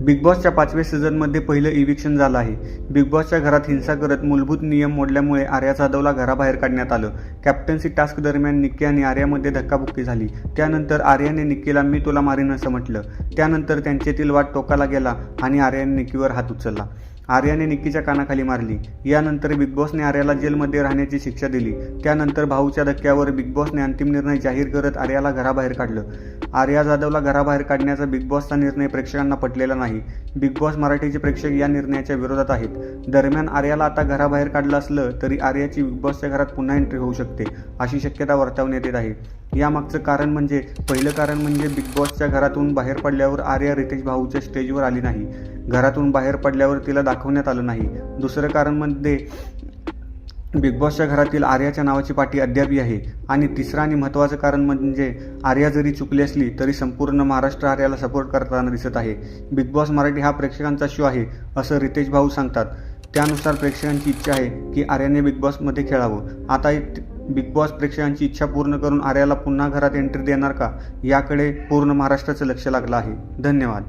Big बॉसच्या पाचव्या सीझनमध्ये पहिलं इव्हिक्शन झालं आहे. बिग बॉसच्या घरात हिंसा करत मूलभूत नियम मोडल्यामुळे आर्या जाधवला घराबाहेर काढण्यात आलं. कॅप्टन्सी टास्क दरम्यान निक्की आणि आर्यामध्ये धक्काबुक्की झाली. त्यानंतर आर्याने निक्कीला मी तुला मारीन असं म्हटलं. त्यानंतर त्यांच्यातील वाद टोकाला गेला आणि आर्याने निक्कीवर हात उचलला. आर्याने निक्कीच्या कानाखाली मारली. यानंतर बिग बॉसने आर्याला जेलमध्ये राहण्याची शिक्षा दिली. त्यानंतर भाऊच्या धक्क्यावर बिग बॉसने अंतिम निर्णय जाहीर करत आर्याला घराबाहेर काढलं. आर्या जाधवला घराबाहेर काढण्याचा बिग बॉसचा निर्णय प्रेक्षकांना पटलेला नाही. बिग बॉस मराठीचे प्रेक्षक या निर्णयाच्या विरोधात आहेत. दरम्यान आर्याला आता घराबाहेर काढलं असलं तरी आर्याची बिग बॉसच्या घरात पुन्हा एंट्री होऊ शकते अशी शक्यता वर्तवण्यात येत आहे. यामागचं कारण म्हणजे पहिलं कारण म्हणजे बिग बॉसच्या घरातून बाहेर पडल्यावर आर्या रितेश भाऊच्या स्टेजवर आली नाही. घरातून बाहेर पडल्यावर तिला दाखवण्यात आलं नाही. दुसरं कारण म्हणजे बिग बॉसच्या घरातील आर्याच्या नावाची पाठी अद्यापही आहे. आणि तिसरं आणि महत्त्वाचं कारण म्हणजे आर्या जरी चुकली असली तरी संपूर्ण महाराष्ट्र आर्याला सपोर्ट करताना दिसत आहे. बिग बॉस मराठी हा प्रेक्षकांचा शो आहे असं रितेश भाऊ सांगतात. त्यानुसार प्रेक्षकांची इच्छा आहे की आर्याने बिग बॉसमध्ये खेळावं. आता बिग बॉस प्रेक्षकांची इच्छा पूर्ण करून आर्याला पुन्हा घरात एंट्री देणार का? याकडे पूर्ण महाराष्ट्राचं लक्ष लागलं आहे. धन्यवाद.